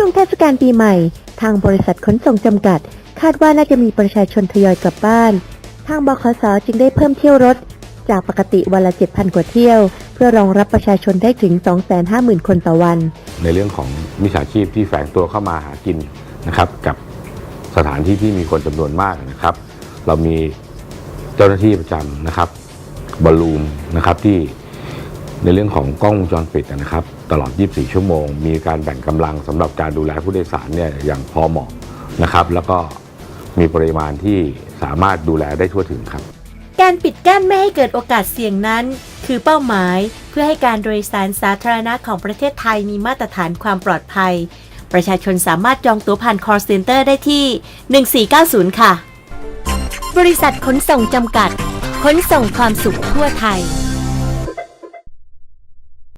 ช่วงเทศกาลปีใหม่ ทางบริษัทขนส่งจำกัด คาดว่าน่าจะมีประชาชนทยอยกลับบ้าน ทางบขสจึงได้เพิ่มเที่ยวรถ จากปกติวันละ 7,000 กว่าเที่ยว เพื่อรองรับประชาชนได้ถึง 250,000 คนต่อวัน ในเรื่องของมิจฉาชีพที่แฝงตัวเข้ามาหากินนะครับกับสถานที่ที่มีคนจำนวนมากนะครับ เรามีเจ้าหน้าที่ประจำนะครับบอลลูมนะครับที่ ในเรื่องของกล้องวงจรปิดนะครับ ตลอด 24 ชั่วโมง มีการแบ่งกำลังสำหรับการดูแลผู้โดยสารเนี่ยอย่างพอเหมาะนะครับ แล้วก็มีปริมาณที่สามารถดูแลได้ทั่วถึงครับ การปิดกั้นไม่ให้เกิดโอกาสเสี่ยงนั้น คือเป้าหมายเพื่อให้การโดยสารสาธารณะของประเทศไทยมีมาตรฐานความปลอดภัย ประชาชนสามารถจองตั๋วผ่าน call center ได้ที่ 1490 ค่ะ บริษัทขนส่งจำกัด ขนส่งความสุขทั่วไทย